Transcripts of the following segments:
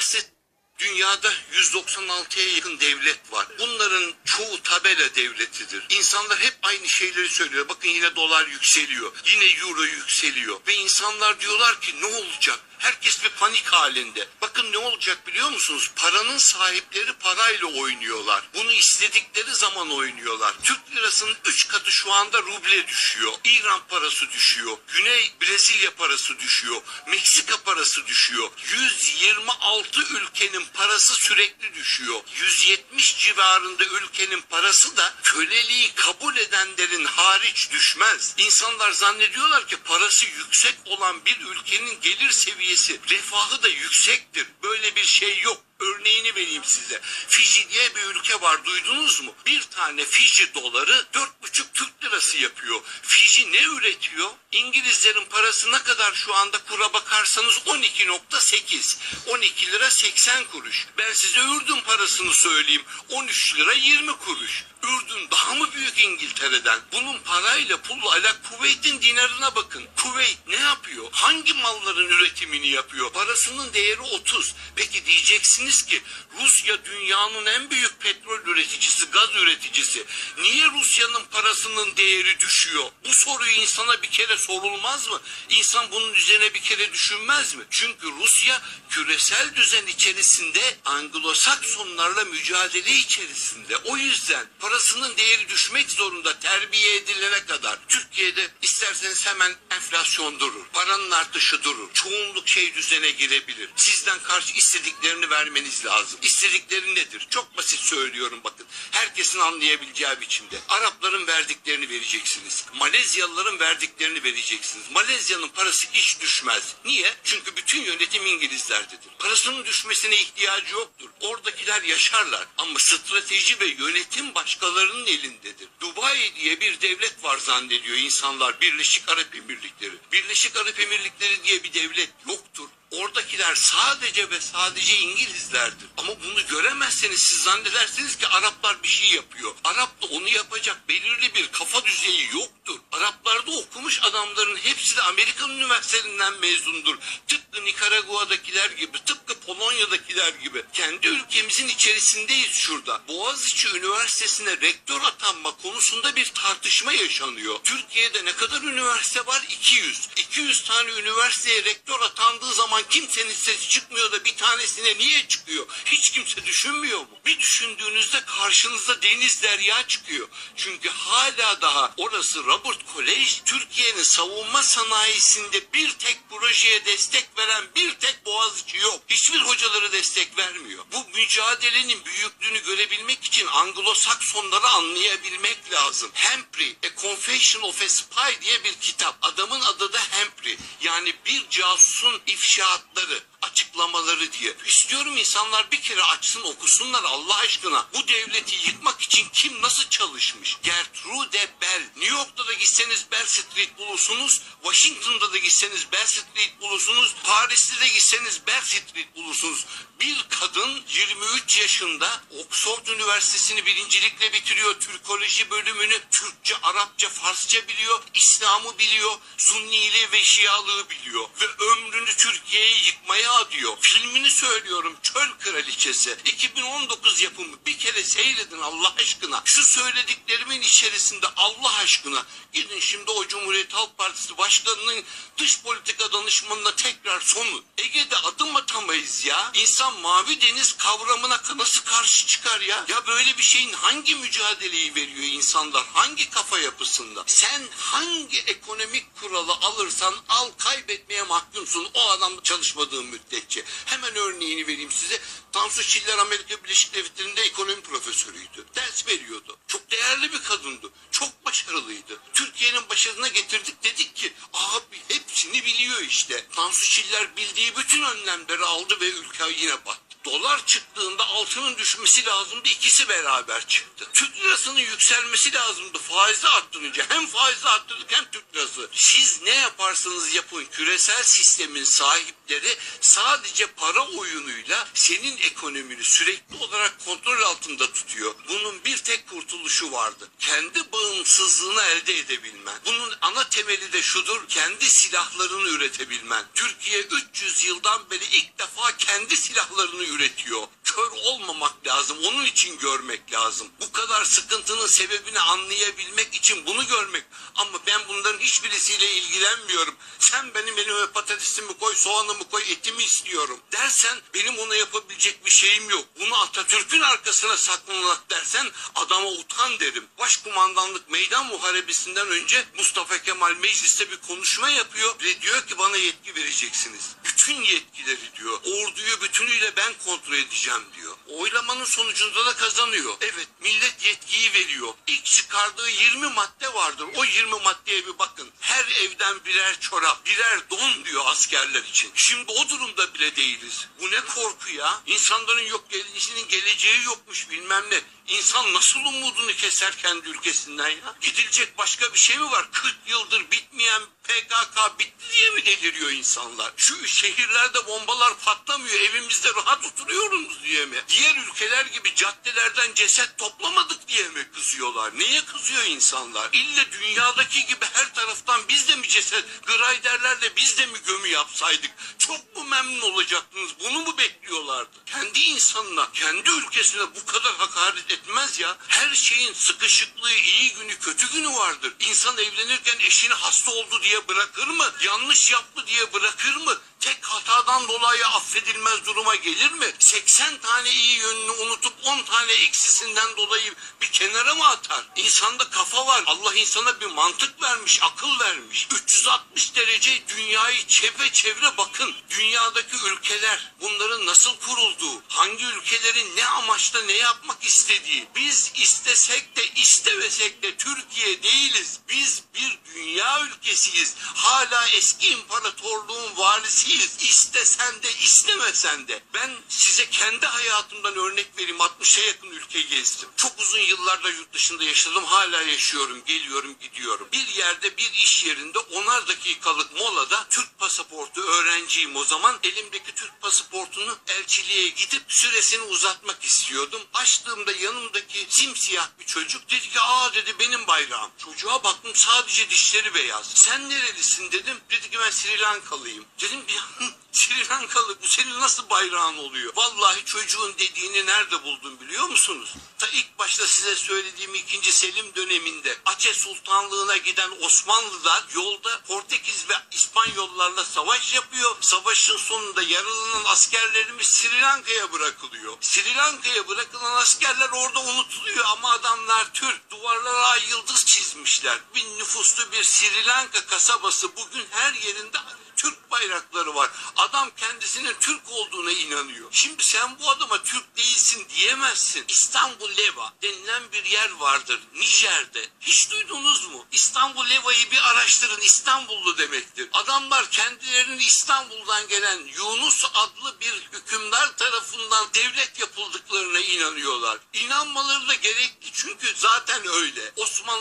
üniversite Dünyada 196'ya yakın devlet var. Bunların çoğu tabela devletidir. İnsanlar hep aynı şeyleri söylüyor. Bakın yine dolar yükseliyor. Yine euro yükseliyor. Ve insanlar diyorlar ki ne olacak? Herkes bir panik halinde. Bakın ne olacak biliyor musunuz? Paranın sahipleri parayla oynuyorlar. Bunu istedikleri zaman oynuyorlar. Türk lirasının 3 katı şu anda ruble düşüyor. İran parası düşüyor. Güney Brezilya parası düşüyor. Meksika parası düşüyor. 126 ülkenin parası sürekli düşüyor. 170 civarında ülkenin parası da köleliği kabul edenlerin hariç düşmez. İnsanlar zannediyorlar ki parası yüksek olan bir ülkenin gelir seviyesi, refahı da yüksektir. Böyle bir şey yok. Örneğini vereyim size. Fiji diye bir ülke var duydunuz mu? Bir tane Fiji doları 4,5 Türk lirası yapıyor. Fiji ne üretiyor? İngilizlerin parası ne kadar şu anda kura bakarsanız 12.8. 12 lira 80 kuruş. Ben size Ürdün parasını söyleyeyim. 13 lira 20 kuruş. Ürdün daha mı büyük İngiltere'den? Bunun parayla pulla ala Kuveyt'in dinarına bakın. Kuveyt ne yapıyor? Hangi malların üretimini yapıyor? Parasının değeri 30. Peki diyeceksiniz ki Rusya dünyanın en büyük petrol üreticisi, gaz üreticisi. Niye Rusya'nın parasının değeri düşüyor? Bu soruyu insana bir kere sorulmaz mı? İnsan bunun üzerine bir kere düşünmez mi? Çünkü Rusya küresel düzen içerisinde Anglo-Saksonlarla mücadele içerisinde. O yüzden parasının değeri düşmek zorunda terbiye edilene kadar. Türkiye'de isterseniz hemen enflasyon durur. Paranın artışı durur. Çoğunluk şey düzene girebilir. Sizden karşı istediklerini vermeniz lazım. İstedikleri nedir? Çok basit söylüyorum bakın. Herkesin anlayabileceği biçimde. Arapların verdiklerini vereceksiniz. Malezyalıların verdiklerini vereceksiniz. Malezya'nın parası hiç düşmez. Niye? Çünkü bütün yönetim İngilizlerdedir. Parasının düşmesine ihtiyacı yoktur. Oradakiler yaşarlar. Ama strateji ve yönetim başkalarının elindedir. Dubai diye bir devlet var zannediyor insanlar. Birleşik Arap Emirlikleri. Birleşik Arap Emirlikleri diye bir devlet yoktur. Oradakiler sadece ve sadece İngilizlerdir. Ama bunu göremezseniz siz zannedersiniz ki Araplar bir şey yapıyor. Arap da onu yapacak belirli bir kafa düzeyi yoktur. Araplarda okumuş adamların hepsi de Amerikan üniversitelerinden mezundur. Tıpkı Nikaragua'dakiler gibi, tıpkı Polonya'dakiler gibi. Kendi ülkemizin içerisindeyiz şurada. Boğaziçi Üniversitesi'ne rektör atanma konusunda bir tartışma yaşanıyor. Türkiye'de ne kadar üniversite var? 200. 200 tane üniversiteye rektör atandığı zaman kimsenin sesi çıkmıyor da bir tanesine niye çıkıyor? Hiç kimse düşünmüyor mu? Bir düşündüğünüzde karşınıza deniz derya çıkıyor. Çünkü hala daha orası Robert College Türkiye'nin savunma sanayisinde bir tek projeye destek veren bir tek Boğaziçi yok. Hiçbir hocaları destek vermiyor. Bu mücadelenin büyüklüğünü görebilmek için Anglo-Saksonları anlayabilmek lazım. Humphrey, A Confession of a Spy diye bir kitap. Adamın adı da Humphrey. Yani bir casusun ifşaatları, açıklamaları diye. İstiyorum insanlar bir kere açsın okusunlar Allah aşkına. Bu devleti yıkmak için kim nasıl çalışmış? Gertrude Bell. New York'ta da gitseniz Bell Street bulursunuz. Washington'da da gitseniz Bell Street bulursunuz. Paris'te de gitseniz Bell Street bulursunuz. Bir kadın 23 yaşında Oxford Üniversitesi'ni birincilikle bitiriyor. Türkoloji bölümünü Türkçe, Arapça, Farsça biliyor. İslam'ı biliyor. Sunniliği ve Şialığı biliyor. Ve ömrünü Türkiye'yi yıkmaya adıyor. Filmini söylüyorum. Çöl Kraliçesi. 2019 yapımı. Bir kere seyredin Allah aşkına. Şu söylediklerimin içerisinde Allah aşkına gidin şimdi o Cumhuriyet Halk Partisi Başkanı'nın dış politika danışmanına tekrar sonu. Ege'de adım atamayız ya. İnsan mavi deniz kavramına nasıl karşı çıkar ya? Ya böyle bir şeyin hangi mücadeleyi veriyor insanlar? Hangi kafa yapısında? Sen hangi ekonomik kuralı alırsan al kaybetmeye mahkumsun o adam çalışmadığın müddetçe. Hemen örneğini vereyim size. Tansu Çiller Amerika Birleşik Devletleri'nde ekonomi profesörüydü. Ders veriyordu. Çok değerli bir kadındı. Çok başarılıydı. Türkiye'nin başarına getirdik dedik ki abi hepsini biliyor işte. Tansu Çiller bildiği bütün önlemleri aldı ve ülke yine battı. Dolar çıktığında altının düşmesi lazımdı. İkisi beraber çıktı. Türk lirasının yükselmesi lazımdı. Faizi arttırınca. Hem faizi arttırdık hem Türk lirası. Siz ne yaparsanız yapın küresel sistemin sahipleri sadece para oyunuyla senin ekonomini sürekli olarak kontrol altında tutuyor. Bunun bir tek kurtuluşu vardı. Kendi bağımsızlığını elde edebilmen. Bunun ana temeli de şudur. Kendi silahlarını üretebilmen. Türkiye 300 yıldan beri ilk defa kendi silahlarını üretiyor. Kör olmamak lazım. Onun için görmek lazım. Bu kadar sıkıntının sebebini anlayabilmek için bunu görmek. Ama ben bunların hiçbirisiyle ilgilenmiyorum. Sen benim elime patatesimi koy, soğanımı koy, etimi istiyorum dersen benim ona yapabilecek bir şeyim yok. Bunu Atatürk'ün arkasına saklanarak dersen adama utan derim. Başkumandanlık meydan muharebesinden önce Mustafa Kemal mecliste bir konuşma yapıyor ve diyor ki bana yetki vereceksiniz. Bütün yetkileri diyor. Orduyu bütünüyle ben kontrol edeceğim diyor. Oylamanın sonucunda da kazanıyor. Evet millet yetkiyi veriyor. İlk çıkardığı 20 madde vardır. O 20 maddeye bir bakın. Her evden birer çorap, birer don diyor askerler için. Şimdi o durumda bile değiliz. Bu ne korku ya? İnsanların yok geleceği yokmuş bilmem ne. İnsan nasıl umudunu keser kendi ülkesinden ya? Gidilecek başka bir şey mi var? 40 yıldır bitmeyen PKK bitti diye mi deliriyor insanlar? Şu şehirlerde bombalar patlamıyor, evimizde rahat oturuyoruz diye mi? Diğer ülkeler gibi caddelerden ceset toplamadık diye mi kızıyorlar? Neye kızıyor insanlar? İlle dünyadaki gibi her taraftan biz de mi ceset, grayderler de biz de mi gömü yapsaydık? Çok mu memnun olacaktınız? Bunu mu bekliyorlardı? Kendi insanına, kendi ülkesine bu kadar hakaret etmez ya. Her şeyin sıkışıklığı, iyi günü, kötü günü vardır. İnsan evlenirken eşini hasta oldu diye bırakır mı? Yanlış yaptı diye bırakır mı? Tek hatadan dolayı affedilmez duruma gelir mi? 80 tane iyi yönünü unutup 10 tane eksisinden dolayı bir kenara mı atar? İnsanda kafa var. Allah insana bir mantık vermiş, akıl vermiş. 360 derece dünyayı çevre bakın. Dünyadaki ülkeler bunların nasıl kurulduğu, hangi ülkelerin ne amaçla ne yapmak istediği. Biz istesek de istemesek de Türkiye değiliz. Biz bir dünya ülkesiyiz. Hala eski imparatorluğun varisiyiz. İstesen de istemesen de. Ben size kendi hayatımdan örnek vereyim. 60'a yakın ülke gezdim. Çok uzun yıllarda yurt dışında yaşadım. Hala yaşıyorum. Geliyorum gidiyorum. Bir yerde bir iş yerinde onar dakikalık molada Türk pasaportu öğrenciyim o zaman. Elimdeki Türk pasaportunu elçiliğe gidip süresini uzatmak istiyordum. Açtığımda yanımdaki simsiyah bir çocuk dedi ki aa dedi benim bayrağım. Çocuğa baktım sadece dişleri beyaz. Sen nerelisin dedim. Dedi ki ben Sri Lankalıyım. Dedim bir Sri Lankalı bu senin nasıl bayrağın oluyor? Vallahi çocuğun dediğini nerede buldum biliyor musunuz? Ta ilk başta size söylediğim 2. Selim döneminde Aceh Sultanlığına giden Osmanlılar yolda Portekiz ve İspanyollarla savaş yapıyor. Savaşın sonunda yaralanan askerlerimiz Sri Lanka'ya bırakılıyor. Sri Lanka'ya bırakılan askerler orada unutuluyor ama adamlar Türk duvarlara yıldız çizmişler. Bin nüfuslu bir Sri Lanka kasabası bugün her yerinde Türk bayrakları var. Adam kendisinin Türk olduğuna inanıyor. Şimdi sen bu adama Türk değilsin diyemezsin. İstanbul Leva denilen bir yer vardır Nijer'de. Hiç duydunuz mu? İstanbul Leva'yı bir araştırın. İstanbullu demektir. Adamlar kendilerinin İstanbul'dan gelen Yunus adlı bir hükümdar tarafından devlet yapıldıklarına inanıyorlar. İnanmaları da gerekli çünkü zaten.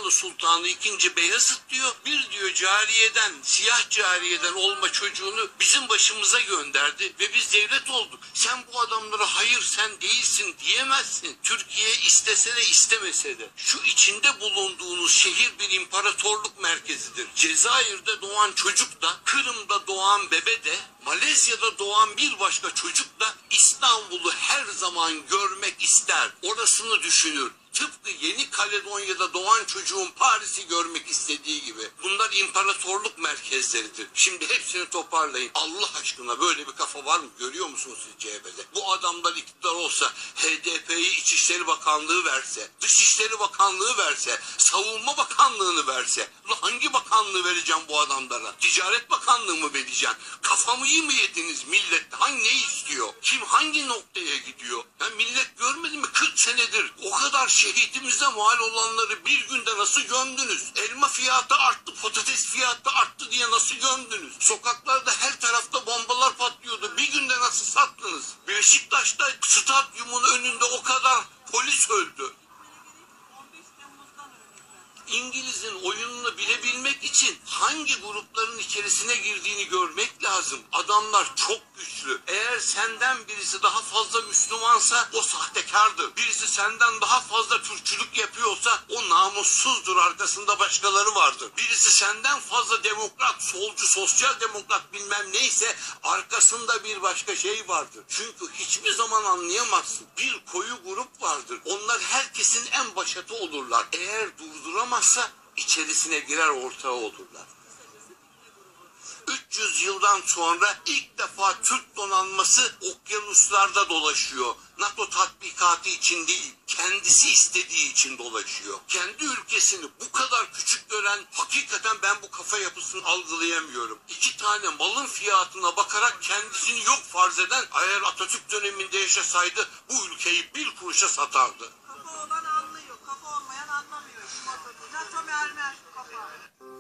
Osmanlı Sultanı 2. Beyazıt diyor. Bir diyor cariyeden, siyah cariyeden olma çocuğunu bizim başımıza gönderdi ve biz devlet olduk. Sen bu adamlara hayır sen değilsin diyemezsin. Türkiye istese de istemese de. Şu içinde bulunduğunuz şehir bir imparatorluk merkezidir. Cezayir'de doğan çocuk da, Kırım'da doğan bebe de, Malezya'da doğan bir başka çocuk da İstanbul'u her zaman görmek ister. Orasını düşünür. Tıpkı Yeni Kaledonya'da doğan çocuğun Paris'i görmek istediği gibi. Bunlar imparatorluk merkezleridir. Şimdi hepsini toparlayın. Allah aşkına böyle bir kafa var mı? Görüyor musunuz siz CHP'de? Bu adamlar iktidar olsa HDP'yi İçişleri Bakanlığı verse, Dışişleri Bakanlığı verse, Savunma Bakanlığı'nı verse. Hangi bakanlığı vereceğim bu adamlara? Ticaret Bakanlığı mı vereceğim? Kafamı iyi mi yediniz millet? Hangi ne istiyor? Kim hangi noktaya gidiyor? Ben millet görmedi mi? 40 senedir o kadar şehitimize mal olanları bir günde nasıl gömdünüz? Elma fiyatı arttı, patates fiyatı arttı diye nasıl gömdünüz? Sokaklarda her tarafta bombalar patlıyordu. Bir günde nasıl sattınız? Beşiktaş'ta stadyumun önünde o kadar polis öldü. İngiliz'in oyununu bilebilmek için hangi grupların içerisine girdiğini görmek lazım. Adamlar çok güçlü. Eğer senden birisi daha fazla Müslümansa o sahtekardır. Birisi senden daha fazla Türkçülük yapıyorsa o namussuzdur. Arkasında başkaları vardır. Birisi senden fazla demokrat, solcu, sosyal demokrat bilmem neyse arkasında bir başka şey vardır. Çünkü hiçbir zaman anlayamazsın. Bir koyu grup vardır. Onlar herkesin en başatı olurlar. Eğer durduramazsa içerisine girer ortağı olurlar. 300 yıldan sonra ilk defa Türk donanması okyanuslarda dolaşıyor. NATO tatbikatı için değil, kendisi istediği için dolaşıyor. Kendi ülkesini bu kadar küçük gören hakikaten ben bu kafa yapısını algılayamıyorum. İki tane malın fiyatına bakarak kendisini yok farz eden eğer Atatürk döneminde yaşasaydı bu ülkeyi bir kuruşa satardı. Kafa olan anlıyor, kafa olmayan anlamıyor. NATO mermer kafa.